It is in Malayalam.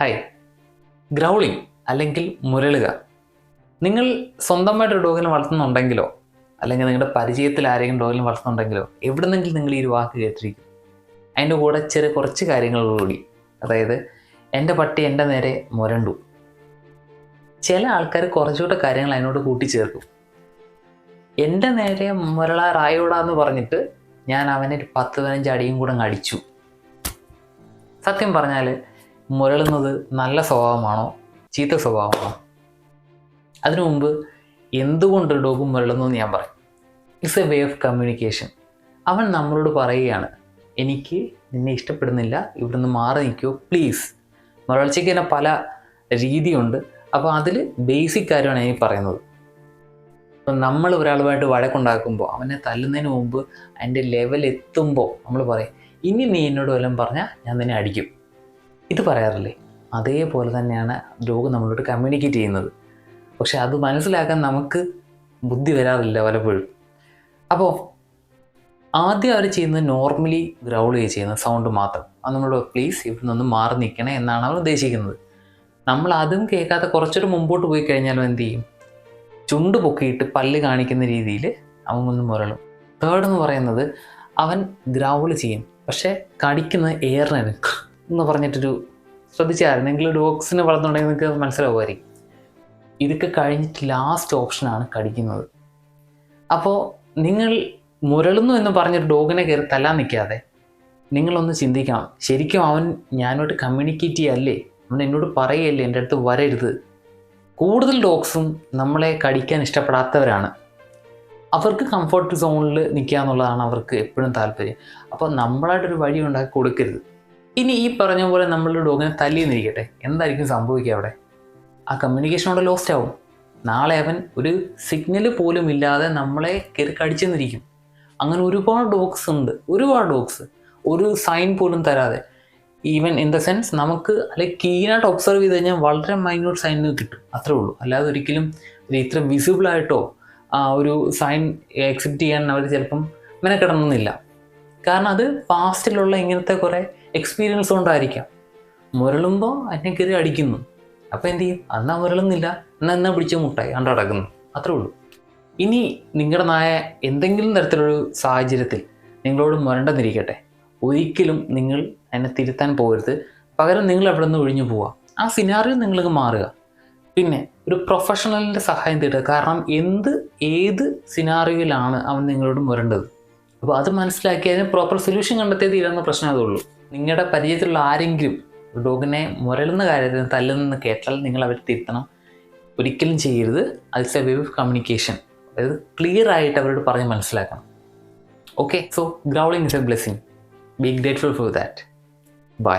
ഹായ് ഗ്രൗളിംഗ് അല്ലെങ്കിൽ മുരളുക. നിങ്ങൾ സ്വന്തമായിട്ട് ഡോഗിനെ വളർത്തുന്നുണ്ടെങ്കിലോ അല്ലെങ്കിൽ നിങ്ങളുടെ പരിചയത്തിൽ ആരെങ്കിലും ഡോഗിനെ വളർത്തുന്നുണ്ടെങ്കിലോ എവിടുന്നെങ്കിലും നിങ്ങൾ ഈ ഒരു വാക്ക് കേട്ടിരിക്കും. അതിന്റെ കൂടെ ചെറിയ കുറച്ച് കാര്യങ്ങളോടുകൂടി. അതായത് എന്റെ പട്ടി എന്റെ നേരെ മുരണ്ടു. ചില ആൾക്കാർ കുറച്ചുകൂടെ കാര്യങ്ങൾ അതിനോട് കൂട്ടിച്ചേർക്കും. എന്റെ നേരെ മുരളാറായോടാന്ന് പറഞ്ഞിട്ട് ഞാൻ അവനെ ഒരു പത്ത് പതിനഞ്ച് അടിയും കൂടെ അടിച്ചു. സത്യം പറഞ്ഞാൽ മുരളുന്നത് നല്ല സ്വഭാവമാണോ? ചീത്ത സ്വഭാവമാണോ? അതിനു മുമ്പ് എന്തുകൊണ്ട് ഡോഗ് മുരളുന്നു എന്ന് ഞാൻ പറയും. It's a way of communication അവൻ നമ്മളോട് പറയുകയാണ് എനിക്ക് നിന്നെ ഇഷ്ടപ്പെടുന്നില്ല ഇവിടുന്ന് മാറി നിൽക്കുമോ പ്ലീസ് മുരൾച്ചയ്ക്ക് തന്നെ പല രീതിയുണ്ട്. അപ്പോൾ അതിൽ ബേസിക് കാര്യമാണ് എനിക്ക് പറയുന്നത്. നമ്മൾ ഒരാളുമായിട്ട് വഴക്കുണ്ടാക്കുമ്പോൾ അവനെ തല്ലുന്നതിന് മുമ്പ് അതിന്റെ ലെവൽ എത്തുമ്പോൾ നമ്മൾ പറയും ഇനി നീ എന്നോട് വല്ലതും പറഞ്ഞാൽ ഞാൻ നിന്നെ അടിക്കും. ഇത് പറയാറില്ലേ? അതേപോലെ തന്നെയാണ് രോഗം നമ്മളോട് കമ്മ്യൂണിക്കേറ്റ് ചെയ്യുന്നത്. പക്ഷെ അത് മനസ്സിലാക്കാൻ നമുക്ക് ബുദ്ധി വരാറില്ല പലപ്പോഴും. അപ്പോൾ ആദ്യം അവർ ചെയ്യുന്നത് നോർമലി ഗ്രൗൾ ചെയ്യുന്ന സൗണ്ട് മാത്രം. അത് നമ്മളോട് പ്ലീസ് ഇവിടെ നിന്ന് മാറി നിൽക്കണേ എന്നാണ് അവർ ഉദ്ദേശിക്കുന്നത്. നമ്മൾ അതും കേൾക്കാതെ കുറച്ചൊരു മുമ്പോട്ട് പോയി കഴിഞ്ഞാലും എന്ത് ചെയ്യും? ചുണ്ട് പൊക്കിയിട്ട് പല്ല് കാണിക്കുന്ന രീതിയിൽ അവൻ ഒന്ന് മുരളും. തേർഡ് എന്ന് പറയുന്നത് അവൻ ഗ്രൗൾ ചെയ്യും. പക്ഷേ കടിക്കുന്നത് എയറിന് എന്ന് പറഞ്ഞിട്ടൊരു ശ്രദ്ധിച്ചാൽ നിങ്ങൾ ഡോഗ്സിനെ വളർത്തുന്നുണ്ടെങ്കിൽ നിങ്ങൾക്ക് മനസ്സിലാവുമായിരിക്കും. ഇതൊക്കെ കഴിഞ്ഞിട്ട് ലാസ്റ്റ് ഓപ്ഷനാണ് കടിക്കുന്നത്. അപ്പോൾ നിങ്ങൾ മുരളുന്നു എന്ന് പറഞ്ഞൊരു ഡോഗിനെ കയറി തല്ലാൻ നിൽക്കാതെ നിങ്ങളൊന്ന് ചിന്തിക്കാം ശരിക്കും അവൻ ഞാനോട്ട് കമ്മ്യൂണിക്കേറ്റ് ചെയ്യല്ലേ? അവൻ എന്നോട് പറയല്ലേ? എന്റെ അടുത്ത് വരരുത്. കൂടുതൽ ഡോഗ്സും നമ്മളെ കടിക്കാൻ ഇഷ്ടപ്പെടാത്തവരാണ്. അവർക്ക് കംഫർട്ട് സോണിൽ നിൽക്കുക എന്നുള്ളതാണ് അവർക്ക് എപ്പോഴും താല്പര്യം. അപ്പോൾ നമ്മളായിട്ടൊരു വഴി ഉണ്ടാക്കി കൊടുക്കരുത്. ഇനി ഈ പറഞ്ഞ പോലെ നമ്മളുടെ ഡോഗിനെ തല്ലിയെന്നിരിക്കട്ടെ. എന്തായിരിക്കും സംഭവിക്കുക അവിടെ? ആ കമ്മ്യൂണിക്കേഷൻ അവിടെ ലോസ്റ്റ് ആവും. നാളെ അവൻ ഒരു സിഗ്നൽ പോലും ഇല്ലാതെ നമ്മളെ കയറി കടിച്ചെന്നിരിക്കും. അങ്ങനെ ഒരുപാട് ഡോഗ്സ് ഉണ്ട്. ഒരുപാട് ഡോഗ്സ് ഒരു സൈൻ പോലും തരാതെ. ഈവൻ ഇൻ ദ സെൻസ് നമുക്ക് അല്ലെങ്കിൽ കീനായിട്ട് ഒബ്സർവ് ചെയ്ത് കഴിഞ്ഞാൽ വളരെ മൈന്യൂട്ട് സൈൻ കിട്ടും. അത്രേ ഉള്ളൂ. അല്ലാതെ ഒരിക്കലും ഒരു ഇത്ര ആ ഒരു സൈൻ എക്സെപ്റ്റ് ചെയ്യാൻ അവർ ചിലപ്പം മെനക്കിടണമെന്നില്ല. കാരണം അത് പാസ്റ്റിലുള്ള ഇങ്ങനത്തെ കുറേ എക്സ്പീരിയൻസ് കൊണ്ടായിരിക്കാം. മുരളുമ്പോൾ കയറി അടിക്കുന്നു. അപ്പോൾ എന്ത് ചെയ്യും? അന്നാ മുരളുന്നില്ല. എന്നാൽ എന്നാ പിടിച്ച മുട്ടായി? അണ്ട അടക്കുന്നു. അത്രേ ഉള്ളൂ. ഇനി നിങ്ങളുടെ നായ എന്തെങ്കിലും തരത്തിലൊരു സാഹചര്യത്തിൽ നിങ്ങളോട് മുരണ്ടെന്നിരിക്കട്ടെ ഒരിക്കലും നിങ്ങൾ അതിനെ തിരുത്താൻ പോകരുത്. പകരം നിങ്ങൾ അവിടെ നിന്ന് ഒഴിഞ്ഞു പോവുക ആ സിനാറിയോ നിങ്ങൾക്ക് മാറുക. പിന്നെ ഒരു പ്രൊഫഷണലിന്റെ സഹായം തേടുക. കാരണം എന്ത് ഏത് സിനാറിയോയിലാണ് അവൻ നിങ്ങളോട് മുരണ്ടത്? അപ്പോൾ അത് മനസ്സിലാക്കി അതിന് പ്രോപ്പർ സൊല്യൂഷൻ കണ്ടെത്തിയത് തീരുന്ന പ്രശ്നം അതുള്ളൂ. നിങ്ങളുടെ പരിചയത്തിലുള്ള ആരെങ്കിലും ഡോഗിനെ മുരളുന്ന കാര്യത്തിന് തല്ലുന്ന കേട്ടാൽ നിങ്ങൾ അവരെ തിരുത്തണം. ഒരിക്കലും ചെയ്യരുത്. It is a way of communication അതായത് ക്ലിയർ ആയിട്ട് അവരോട് പറഞ്ഞ് മനസ്സിലാക്കണം. Okay so growling is a blessing be grateful for that bye